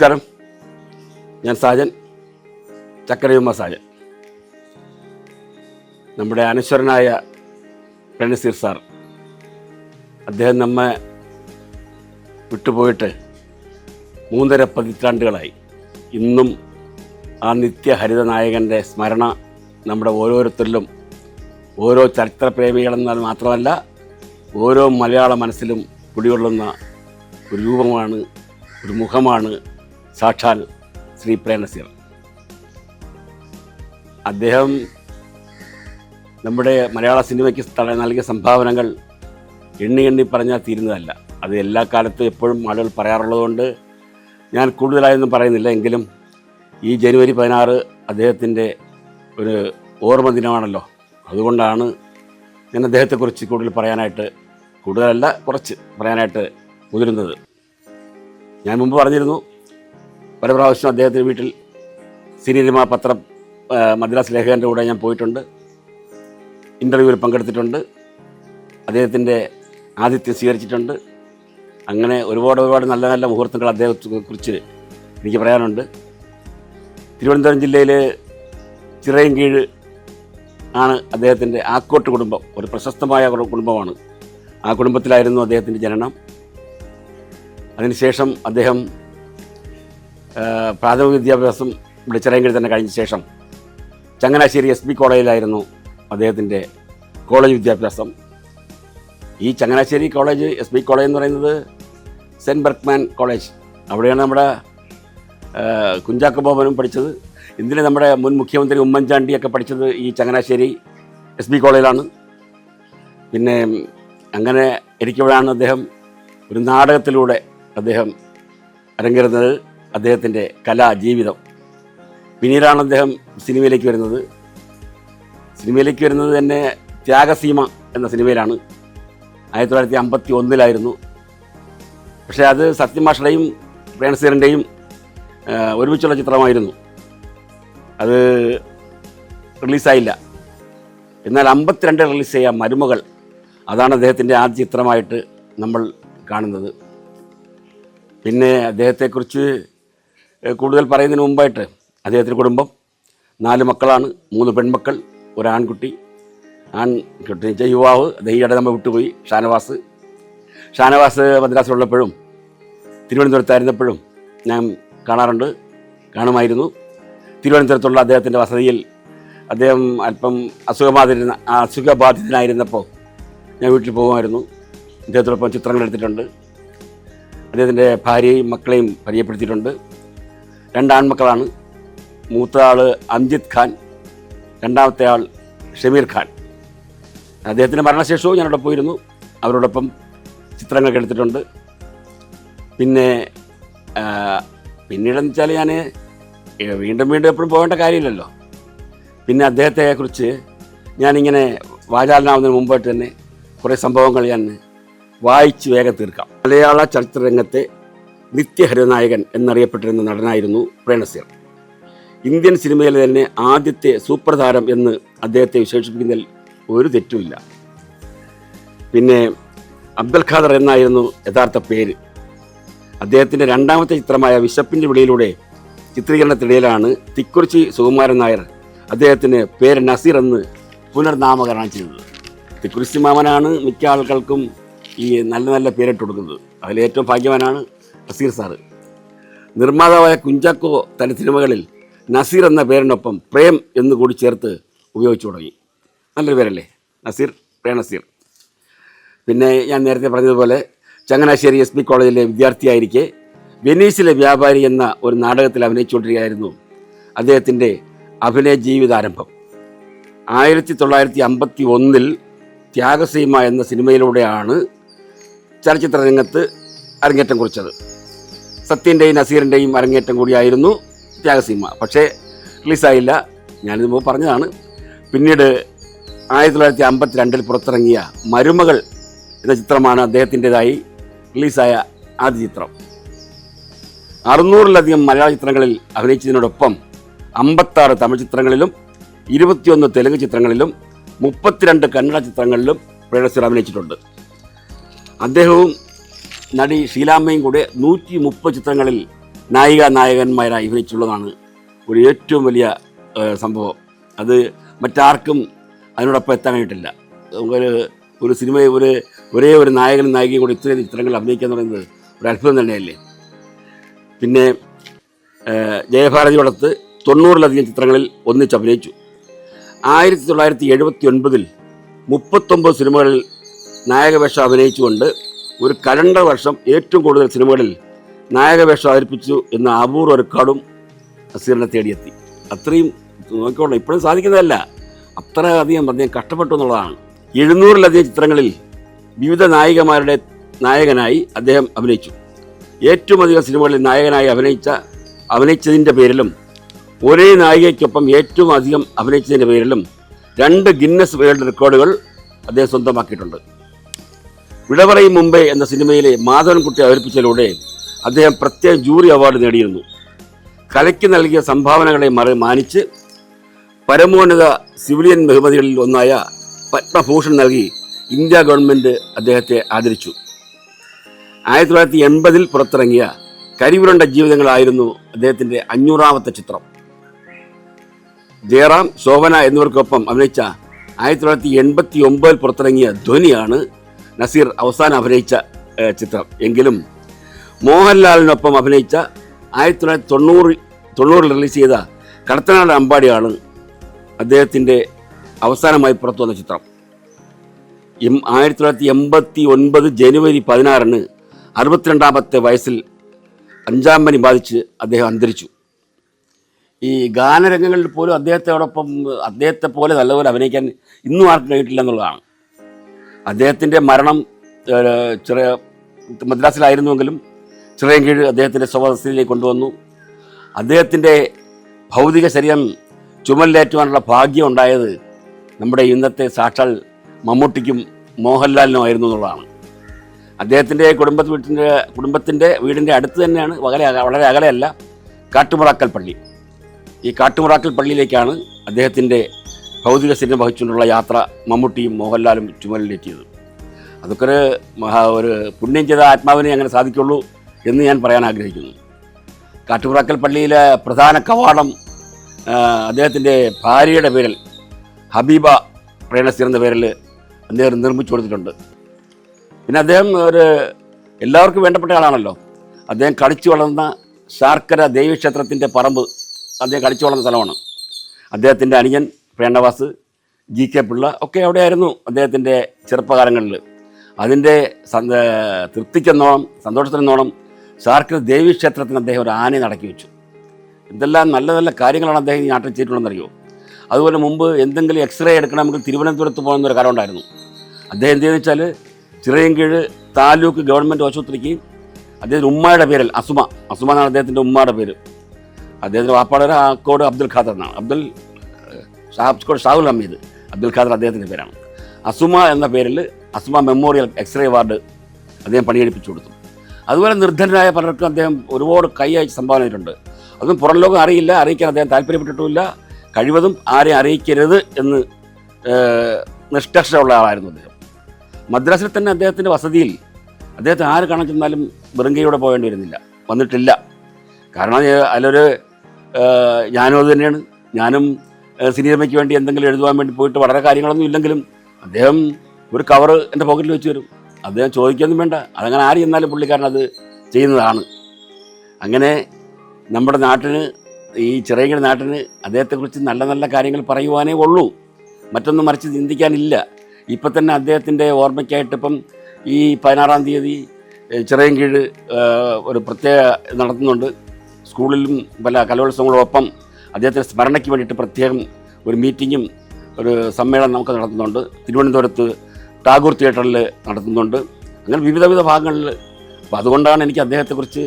നമസ്കാരം. ഞാൻ സാജൻ ചക്കരയുമ്മ സാജൻ. നമ്മുടെ അനശ്വരനായ പ്രണസീർ സാർ അദ്ദേഹം നമ്മെ വിട്ടുപോയിട്ട് മൂന്നര പതിറ്റാണ്ടുകളായി. ഇന്നും ആ നിത്യഹരിത നായകന്റെ സ്മരണ നമ്മുടെ ഓരോരുത്തരിലും ഓരോ ചരിത്രപ്രേമികളെന്നാൽ മാത്രമല്ല ഓരോ മലയാള മനസ്സിലും കുടികൊള്ളുന്ന ഒരു രൂപമാണ് ഒരു മുഖമാണ് സാക്ഷാൽ ശ്രീ പ്രേംനസീർ അദ്ദേഹം നമ്മുടെ മലയാള സിനിമയ്ക്ക് നൽകിയ സംഭാവനകൾ എണ്ണി എണ്ണി പറഞ്ഞാൽ തീരുന്നതല്ല. അത് എല്ലാ കാലത്തും എപ്പോഴും ആളുകൾ പറയാറുള്ളതുകൊണ്ട് ഞാൻ കൂടുതലായൊന്നും പറയുന്നില്ല. എങ്കിലും ഈ ജനുവരി പതിനാറ് അദ്ദേഹത്തിന്റെ ഒരു ഓർമ്മ ദിനമാണല്ലോ. അതുകൊണ്ടാണ് ഞാൻ അദ്ദേഹത്തെക്കുറിച്ച് കൂടുതൽ പറയാനായിട്ട് കൂടുതലല്ല കുറച്ച് പറയാനായിട്ട് മുതിരുന്നത്. ഞാൻ മുമ്പ് പറഞ്ഞിരുന്നു പല പ്രാവശ്യം അദ്ദേഹത്തിന്റെ വീട്ടിൽ സിനിമ പത്രം മദ്രാസ് ലേഖകന്റെ കൂടെ ഞാൻ പോയിട്ടുണ്ട്. ഇന്റർവ്യൂവിൽ പങ്കെടുത്തിട്ടുണ്ട്. അദ്ദേഹത്തിന്റെ ആതിഥ്യം സ്വീകരിച്ചിട്ടുണ്ട്. അങ്ങനെ ഒരുപാട് ഒരുപാട് നല്ല നല്ല മുഹൂർത്തങ്ങൾ അദ്ദേഹത്തെ കുറിച്ച് എനിക്ക് പറയാനുണ്ട്. തിരുവനന്തപുരം ജില്ലയിൽ ചിറയൻകീഴ് ആണ് അദ്ദേഹത്തിന്റെ ആക്കോട്ട് കുടുംബം. ഒരു പ്രശസ്തമായ കുടുംബമാണ്. ആ കുടുംബത്തിലായിരുന്നു അദ്ദേഹത്തിന്റെ ജനനം. അതിനുശേഷം അദ്ദേഹം പ്രാഥമിക വിദ്യാഭ്യാസം ഇവിടെ ചിറയൻകീഴ് തന്നെ കഴിഞ്ഞ ശേഷം ചങ്ങനാശ്ശേരി എസ് ബി കോളേജിലായിരുന്നു അദ്ദേഹത്തിന്റെ കോളേജ് വിദ്യാഭ്യാസം. ഈ Changanassery college S B college എന്ന് പറയുന്നത് സെന്റ് ബർക്ക്മാൻ കോളേജ്. അവിടെയാണ് നമ്മുടെ കുഞ്ചാക്ക ബോബനും പഠിച്ചത്. ഇന്ത്യയിലെ നമ്മുടെ മുൻ മുഖ്യമന്ത്രി ഉമ്മൻചാണ്ടിയൊക്കെ പഠിച്ചത് ഈ ചങ്ങനാശ്ശേരി എസ് ബി കോളേജിലാണ്. പിന്നെ അങ്ങനെ ഇരിക്കുമ്പോഴാണ് അദ്ദേഹം ഒരു നാടകത്തിലൂടെ അദ്ദേഹം അരങ്ങേറുന്നത്. അദ്ദേഹത്തിന്റെ കലാ ജീവിതം പിന്നീടാണ് അദ്ദേഹം സിനിമയിലേക്ക് വരുന്നത്. സിനിമയിലേക്ക് വരുന്നത് തന്നെ ത്യാഗസീമ എന്ന സിനിമയിലാണ്. ആയിരത്തി തൊള്ളായിരത്തി അമ്പത്തി ഒന്നിലായിരുന്നു പക്ഷേ അത് സത്യമാഷയുടെയും പ്രേണസീറിന്റെയും ഒരുമിച്ചുള്ള ചിത്രമായിരുന്നു. അത് റിലീസായില്ല. എന്നാൽ അമ്പത്തിരണ്ട് റിലീസ് ചെയ്യാൻ മരുമകൾ അതാണ് അദ്ദേഹത്തിന്റെ ആദ്യ ചിത്രമായിട്ട് നമ്മൾ കാണുന്നത്. പിന്നെ അദ്ദേഹത്തെക്കുറിച്ച് കൂടുതൽ പറയുന്നതിന് മുമ്പായിട്ട് അദ്ദേഹത്തിന്റെ കുടുംബം നാല് മക്കളാണ് മൂന്ന് പെൺമക്കൾ ഒരു ആൺകുട്ടി ആൺകുട്ടി യുവാവ് ദഹിയുടെ നമ്മൾ വിട്ടുപോയി ഷാനവാസ്. ഷാനവാസ് മദ്രാസിലുള്ളപ്പോഴും തിരുവനന്തപുരത്തായിരുന്നപ്പോഴും ഞാൻ കാണാറുണ്ട് കാണുമായിരുന്നു. തിരുവനന്തപുരത്തുള്ള അദ്ദേഹത്തിന്റെ വസതിയിൽ അദ്ദേഹം അല്പം അസുഖമാതിരുന്ന അസുഖബാധിതനായിരുന്നപ്പോൾ ഞാൻ വീട്ടിൽ പോകുമായിരുന്നു. അദ്ദേഹത്തോടൊപ്പം ചിത്രങ്ങൾ എടുത്തിട്ടുണ്ട്. അദ്ദേഹത്തിന്റെ ഭാര്യയും മക്കളെയും പരിചയപ്പെടുത്തിയിട്ടുണ്ട്. രണ്ട് ആൺമക്കളാണ് മൂത്ത ആൾ അംജിത് ഖാൻ രണ്ടാമത്തെ ആൾ ഷമീർ ഖാൻ. അദ്ദേഹത്തിന്റെ മരണശേഷവും ഞാനവിടെ പോയിരുന്നു. അവരോടൊപ്പം ചിത്രങ്ങൾ എടുത്തിട്ടുണ്ട്. പിന്നെ പിന്നീടെന്ന് വെച്ചാൽ ഞാൻ വീണ്ടും വീണ്ടും എപ്പോഴും പോകേണ്ട കാര്യമില്ലല്ലോ. പിന്നെ അദ്ദേഹത്തെക്കുറിച്ച് ഞാനിങ്ങനെ വാചാലനാവുന്നതിന് മുമ്പായിട്ട് തന്നെ കുറേ സംഭവങ്ങൾ ഞാൻ വായിച്ച് വേഗം തീർക്കാം. മലയാള ചലച്ചിത്ര രംഗത്തെ നിത്യഹരിനായകൻ എന്നറിയപ്പെട്ടിരുന്ന നടനായിരുന്നു പ്രേണസീർ ഇന്ത്യൻ സിനിമയിലെ തന്നെ ആദ്യത്തെ സൂപ്പർ താരം എന്ന് അദ്ദേഹത്തെ വിശേഷിപ്പിക്കുന്നതിൽ ഒരു തെറ്റുമില്ല. പിന്നെ അബ്ദുൽ ഖാദർ എന്നായിരുന്നു യഥാർത്ഥ പേര്. അദ്ദേഹത്തിന്റെ രണ്ടാമത്തെ ചിത്രമായ വിശപ്പിന്റെ വിളിയിലൂടെ ചിത്രീകരണത്തിനിടയിലാണ് തിക്കുറിച്ചി സുകുമാരൻ നായർ അദ്ദേഹത്തിന് പേര് നസീർ എന്ന് പുനർനാമകരണം ചെയ്തത്. തിക്കുറിച്ചി മാമനാണ് മിക്ക ആളുകൾക്കും ഈ നല്ല നല്ല പേരിട്ട് കൊടുക്കുന്നത്. അതിലേറ്റവും ഭാഗ്യവാനാണ് നസീർ സാറ്. നിർമ്മാതാവായ കുഞ്ചാക്കോ തന്റെ സിനിമകളിൽ നസീർ എന്ന പേരിനൊപ്പം പ്രേം എന്ന് കൂടി ചേർത്ത് ഉപയോഗിച്ചു തുടങ്ങി. നല്ലൊരു പേരല്ലേ? നസീർ പ്രേ നസീർ. പിന്നെ ഞാൻ നേരത്തെ പറഞ്ഞതുപോലെ ചങ്ങനാശ്ശേരി എസ് പി കോളേജിലെ വിദ്യാർത്ഥിയായിരിക്കെ വെനീസിലെ വ്യാപാരി എന്ന ഒരു നാടകത്തിൽ അഭിനയിച്ചുകൊണ്ടിരിക്കുകയായിരുന്നു അദ്ദേഹത്തിന്റെ അഭിനയ ജീവിതാരംഭം. ആയിരത്തി തൊള്ളായിരത്തി അമ്പത്തി ഒന്നിൽ ത്യാഗസീമ എന്ന സിനിമയിലൂടെയാണ് ചലച്ചിത്ര രംഗത്ത് അരങ്ങേറ്റം കുറിച്ചത്. സത്യന്റെയും നസീറിന്റെയും അരങ്ങേറ്റം കൂടിയായിരുന്നു ത്യാഗസീമ. പക്ഷേ റിലീസായില്ല. ഞാനിത് മുമ്പ് പറഞ്ഞതാണ്. പിന്നീട് ആയിരത്തി തൊള്ളായിരത്തി അമ്പത്തി രണ്ടിൽ പുറത്തിറങ്ങിയ മരുമകൾ എന്ന ചിത്രമാണ് അദ്ദേഹത്തിന്റെതായി റിലീസായ ആദ്യ ചിത്രം. അറുന്നൂറിലധികം മലയാള ചിത്രങ്ങളിൽ അഭിനയിച്ചതിനോടൊപ്പം അമ്പത്താറ് തമിഴ് ചിത്രങ്ങളിലും ഇരുപത്തിയൊന്ന് തെലുങ്ക് ചിത്രങ്ങളിലും മുപ്പത്തിരണ്ട് കന്നഡ ചിത്രങ്ങളിലും പ്രേഡസർ അഭിനയിച്ചിട്ടുണ്ട്. അദ്ദേഹവും നടി ഷീലാമ്മയും കൂടെ നൂറ്റി മുപ്പത് ചിത്രങ്ങളിൽ നായിക നായകന്മാരായി അഭിനയിച്ചുള്ളതാണ് ഒരു ഏറ്റവും വലിയ സംഭവം. അത് മറ്റാർക്കും അതിനോടൊപ്പം എത്താൻ കഴിഞ്ഞിട്ടില്ല. ഒരു ഒരു സിനിമ ഒരു ഒരേ ഒരു നായകനും നായികയും കൂടി ഇത്രയും ചിത്രങ്ങൾ അഭിനയിക്കുക എന്ന് പറയുന്നത് ഒരു അത്ഭുതം തന്നെയല്ലേ? പിന്നെ ജയഭാരതിയോടത്ത് തൊണ്ണൂറിലധികം ചിത്രങ്ങളിൽ ഒന്നിച്ച് അഭിനയിച്ചു. ആയിരത്തി തൊള്ളായിരത്തി എഴുപത്തി ഒൻപതിൽ മുപ്പത്തൊമ്പത് സിനിമകളിൽ നായകവേഷം അഭിനയിച്ചുകൊണ്ട് ഒരു കലണ്ടർ വർഷം ഏറ്റവും കൂടുതൽ സിനിമകളിൽ നായകവേഷം അവതരിപ്പിച്ചു എന്ന അപൂർവ റെക്കോർഡും നസീറിനെ തേടിയെത്തി. അത്രയും നോക്കിക്കോളണം ഇപ്പോഴും സാധിക്കുന്നതല്ല. അത്ര അധികം അദ്ദേഹം കഷ്ടപ്പെട്ടു എന്നുള്ളതാണ്. എഴുന്നൂറിലധികം ചിത്രങ്ങളിൽ വിവിധ നായികമാരുടെ നായകനായി അദ്ദേഹം അഭിനയിച്ചു. ഏറ്റവും അധികം സിനിമകളിൽ നായകനായി അഭിനയിച്ച അഭിനയിച്ചതിന്റെ പേരിലും ഒരേ നായികയ്ക്കൊപ്പം ഏറ്റവും അധികം അഭിനയിച്ചതിന്റെ പേരിലും രണ്ട് ഗിന്നസ് വേൾഡ് റെക്കോർഡുകൾ അദ്ദേഹം സ്വന്തമാക്കിയിട്ടുണ്ട്. വിടപറയും മുംബൈ എന്ന സിനിമയിലെ മാധവൻകുട്ടി അവതരിപ്പിച്ചതിലൂടെ അദ്ദേഹം പ്രത്യേക ജൂറി അവാർഡ് നേടിയിരുന്നു. കലയ്ക്ക് നൽകിയ സംഭാവനകളെ മറി മാനിച്ച് പരമോന്നത സിവിലിയൻ ബഹുമതികളിൽ ഒന്നായ പത്മഭൂഷൺ നൽകി ഇന്ത്യ ഗവൺമെന്റ് അദ്ദേഹത്തെ ആദരിച്ചു. ആയിരത്തി തൊള്ളായിരത്തി എൺപതിൽ പുറത്തിറങ്ങിയ കരിവുരണ്ട ജീവിതങ്ങളായിരുന്നു അദ്ദേഹത്തിന്റെ അഞ്ഞൂറാമത്തെ ചിത്രം. ജയറാം ശോഭന എന്നിവർക്കൊപ്പം അഭിനയിച്ച ആയിരത്തി തൊള്ളായിരത്തി എൺപത്തി ഒമ്പതിൽ പുറത്തിറങ്ങിയ ധ്വനിയാണ് നസീർ അവസാനം അഭിനയിച്ച ചിത്രം. എങ്കിലും മോഹൻലാലിനൊപ്പം അഭിനയിച്ച ആയിരത്തി തൊള്ളായിരത്തി തൊണ്ണൂറ് തൊണ്ണൂറിൽ റിലീസ് ചെയ്ത കടത്തനാട് അമ്പാടിയാണ് അദ്ദേഹത്തിന്റെ അവസാനമായി പുറത്തു വന്ന ചിത്രം. എം ആയിരത്തി തൊള്ളായിരത്തി എൺപത്തി ഒൻപത് ജനുവരി പതിനാറിന് അറുപത്തിരണ്ടാമത്തെ വയസ്സിൽ അഞ്ചാം പനി ബാധിച്ച് അദ്ദേഹം അന്തരിച്ചു. ഈ ഗാനരംഗങ്ങളിൽ പോലും അദ്ദേഹത്തോടൊപ്പം അദ്ദേഹത്തെ പോലെ നല്ലപോലെ അഭിനയിക്കാൻ ഇന്നും ആർക്കും കഴിഞ്ഞിട്ടില്ല എന്നുള്ളതാണ്. അദ്ദേഹത്തിന്റെ മരണം ചെറിയ മദ്രാസിലായിരുന്നുവെങ്കിലും ചെറിയ കീഴ് അദ്ദേഹത്തിന്റെ സ്വവസ്ഥയിലേക്ക് കൊണ്ടുവന്നു. അദ്ദേഹത്തിന്റെ ഭൗതിക ശരീരം ചുമലിലേറ്റുവാനുള്ള ഭാഗ്യം ഉണ്ടായത് നമ്മുടെ ഇന്നത്തെ സാക്ഷാൽ മമ്മൂട്ടിക്കും മോഹൻലാലിനുമായിരുന്നു എന്നുള്ളതാണ്. അദ്ദേഹത്തിന്റെ കുടുംബ വീട്ടിന്റെ കുടുംബത്തിന്റെ വീടിന്റെ അടുത്ത് തന്നെയാണ് വളരെ വളരെ അകലെയല്ല കാട്ടുമുറാക്കൽ പള്ളി. ഈ കാട്ടുമുറാക്കൽ പള്ളിയിലേക്കാണ് അദ്ദേഹത്തിന്റെ ഭൗതിക സ്ഥിരം വഹിച്ചുകൊണ്ടുള്ള യാത്ര മമ്മൂട്ടിയും മോഹൻലാലും ചുമലിലേറ്റിയത്. അതൊക്കെ ഒരു മഹാ ഒരു പുണ്യം ചെയ്ത ആത്മാവിനെ അങ്ങനെ സാധിക്കുള്ളൂ എന്ന് ഞാൻ പറയാൻ ആഗ്രഹിക്കുന്നു. കാട്ടുപുറക്കൽ പള്ളിയിലെ പ്രധാന കവാടം അദ്ദേഹത്തിന്റെ ഭാര്യയുടെ പേരിൽ ഹബീബ പ്രേണസീർ എന്ന പേരിൽ അദ്ദേഹം നിർമ്മിച്ചു കൊടുത്തിട്ടുണ്ട്. പിന്നെ അദ്ദേഹം ഒരു എല്ലാവർക്കും വേണ്ടപ്പെട്ട ആളാണല്ലോ. അദ്ദേഹം കളിച്ചു വളർന്ന ശാർക്കര ദേവീക്ഷേത്രത്തിന്റെ പറമ്പ് അദ്ദേഹം കളിച്ചു വളർന്ന സ്ഥലമാണ്. അദ്ദേഹത്തിന്റെ അനിയൻ പ്രേണവാസ് ജി കെ പിള്ള ഒക്കെ അവിടെയായിരുന്നു അദ്ദേഹത്തിന്റെ ചെറുപ്പകാലങ്ങളിൽ. അതിന്റെ സന്ത തൃപ്തിക്കെന്നോണം സന്തോഷത്തിനെന്നോണം ദേവി ക്ഷേത്രത്തിന് അദ്ദേഹം ഒരു ആനയെ നടക്കി വെച്ചു. എന്തെല്ലാം നല്ല നല്ല കാര്യങ്ങളാണ് അദ്ദേഹം ഈ നാട്ടിൽ ചെയ്തിട്ടുള്ളതെന്നറിയോ? അതുപോലെ മുമ്പ് എന്തെങ്കിലും എക്സ്റേ എടുക്കണമെങ്കിൽ തിരുവനന്തപുരത്ത് പോകുന്ന ഒരു കാലം ഉണ്ടായിരുന്നു അദ്ദേഹം എന്ത് ചെയ്യുന്നത് വെച്ചാൽ ചിറയൻകീഴ് താലൂക്ക് ഗവൺമെന്റ് ആശുപത്രിക്ക് അദ്ദേഹത്തിന്റെ ഉമ്മയുടെ പേരിൽ അസുമ. അസുമ എന്നാണ് അദ്ദേഹത്തിന്റെ ഉമ്മയുടെ പേര്. അദ്ദേഹത്തിന്റെ വാപ്പാടെ പേര് ആക്കോട് അബ്ദുൽ ഖാദർ എന്നാണ്. അബ്ദുൽ ഏഹ്, ഷാബ്കോട് ഷാഹുൽ ഹമീദ് അബ്ദുൽ ഖാദർ അദ്ദേഹത്തിന്റെ പേരാണ്. അസുമ എന്ന പേരിൽ അസുമ മെമ്മോറിയൽ എക്സ്റേ വാർഡ് അദ്ദേഹം പണിയെടുപ്പിച്ചു കൊടുത്തു. അതുപോലെ നിർദ്ധനരായ പലർക്കും അദ്ദേഹം ഒരുപാട് കൈ അയച്ച് സംഭാവന ചെയ്തിട്ടുണ്ട് അതും പുറം ലോകം അറിയില്ല അറിയിക്കാൻ അദ്ദേഹം താല്പര്യപ്പെട്ടിട്ടുമില്ല. കഴിവതും ആരെയും അറിയിക്കരുത് എന്ന് നിഷ്കർഷമുള്ള ആളായിരുന്നു അദ്ദേഹം. മദ്രാസിൽ തന്നെ അദ്ദേഹത്തിന്റെ വസതിയിൽ അദ്ദേഹത്തെ ആര് കാണാൻ ചെന്നാലും വെറുങ്കയോടെ പോകേണ്ടി വരുന്നില്ല. വന്നിട്ടില്ല. കാരണം അതിലൊരു ഞാനും അത് തന്നെയാണ്. ഞാനും സിനിമയ്ക്ക് വേണ്ടി എന്തെങ്കിലും എഴുതുവാൻ വേണ്ടി പോയിട്ട് വളരെ കാര്യങ്ങളൊന്നും ഇല്ലെങ്കിലും അദ്ദേഹം ഒരു കവറ് എന്റെ പോക്കറ്റിൽ വെച്ച് തരും. അദ്ദേഹം ചോദിക്കൊന്നും വേണ്ട. അതങ്ങനെ ആര് ചെന്നാലും പുള്ളിക്കാരൻ അത് ചെയ്യുന്നതാണ്. അങ്ങനെ നമ്മുടെ നാട്ടിന് ഈ ചെറിയ നാട്ടിന് അദ്ദേഹത്തെക്കുറിച്ച് നല്ല നല്ല കാര്യങ്ങൾ പറയുവാനേ ഉള്ളൂ. മറ്റൊന്നും മറിച്ച് ചിന്തിക്കാനില്ല. ഇപ്പം തന്നെ അദ്ദേഹത്തിന്റെ ഓർമ്മയ്ക്കായിട്ട് ഇപ്പം ഈ പതിനാറാം തീയതി ചെറിയ ഏഹ്, ഒരു പ്രത്യേക നടത്തുന്നുണ്ട്. സ്കൂളിലും പല കലോത്സവങ്ങളോടൊപ്പം അദ്ദേഹത്തിന്റെ സ്മരണയ്ക്ക് വേണ്ടിയിട്ട് പ്രത്യേകം ഒരു മീറ്റിങ്ങും ഒരു സമ്മേളനം നമുക്ക് നടത്തുന്നുണ്ട്. തിരുവനന്തപുരത്ത് ടാഗോർ തിയേറ്ററിൽ നടത്തുന്നുണ്ട്. അങ്ങനെ വിവിധ വിധ ഭാഗങ്ങളിൽ. അപ്പോൾ അതുകൊണ്ടാണ് എനിക്ക് അദ്ദേഹത്തെക്കുറിച്ച്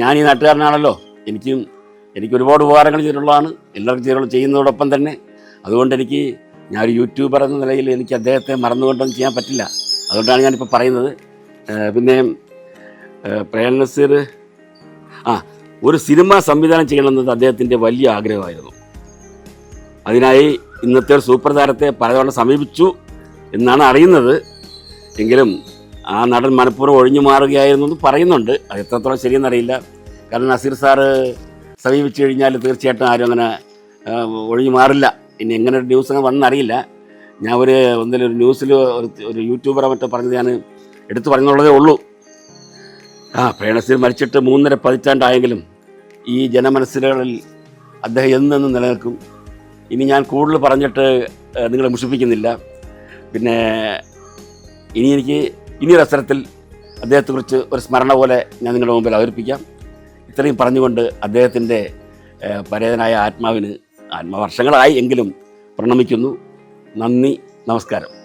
ഞാൻ ഈ നാട്ടുകാരനാണല്ലോ. എനിക്കും എനിക്ക് ഒരുപാട് ഉപകാരങ്ങൾ ചെയ്തിട്ടുള്ളതാണ്. എല്ലാവർക്കും ചെയ്തിട്ടുള്ള ചെയ്യുന്നതോടൊപ്പം തന്നെ അതുകൊണ്ട് എനിക്ക് ഞാൻ ഒരു യൂട്യൂബർ എന്ന നിലയിൽ എനിക്ക് അദ്ദേഹത്തെ മറന്നുകൊണ്ടൊന്നും ചെയ്യാൻ പറ്റില്ല. അതുകൊണ്ടാണ് ഞാനിപ്പോൾ പറയുന്നത്. പിന്നെ പ്രേം നസീർ. ആ ഒരു സിനിമ സംവിധാനം ചെയ്യണമെന്നത് അദ്ദേഹത്തിന്റെ വലിയ ആഗ്രഹമായിരുന്നു. അതിനായി ഇന്നത്തെ ഒരു സൂപ്പർ താരത്തെ പലതവണ സമീപിച്ചു എന്നാണ് അറിയുന്നത്. എങ്കിലും ആ നടൻ മനഃപൂർവം ഒഴിഞ്ഞു മാറുകയായിരുന്നു പറയുന്നുണ്ട്. അത് എത്രത്തോളം ശരിയെന്നറിയില്ല കാരണം നസീർ സാറ് സമീപിച്ചു കഴിഞ്ഞാൽ തീർച്ചയായിട്ടും ആരും അങ്ങനെ ഒഴിഞ്ഞു മാറില്ല. ഇനി എങ്ങനെ ഒരു ന്യൂസ് അങ്ങനെ വന്നറിയില്ല. ഞാൻ ഒരു ഒന്നിലും ഒരു ന്യൂസിൽ ഒരു ഒരു യൂട്യൂബറെ മറ്റോ പറഞ്ഞത് ഞാൻ എടുത്തു പറഞ്ഞുള്ളതേ ഉള്ളൂ. ആ പ്രേണസീർ മരിച്ചിട്ട് മൂന്നര പതിറ്റാണ്ടായെങ്കിലും ഈ ജനമനസ്സുകളിൽ അദ്ദേഹം എന്നെന്നും നിലനിൽക്കും. ഇനി ഞാൻ കൂടുതൽ പറഞ്ഞിട്ട് നിങ്ങളെ മുഷിപ്പിക്കുന്നില്ല. പിന്നെ ഇനി എനിക്ക് ഇനിയൊരവസരത്തിൽ അദ്ദേഹത്തെക്കുറിച്ച് ഒരു സ്മരണ പോലെ ഞാൻ നിങ്ങളുടെ മുമ്പിൽ അവതരിപ്പിക്കാം. ഇത്രയും പറഞ്ഞുകൊണ്ട് അദ്ദേഹത്തിന്റെ പരേതനായ ആത്മാവിന് ആത്മവർഷങ്ങളായി എങ്കിലും പ്രണമിക്കുന്നു. നന്ദി നമസ്കാരം.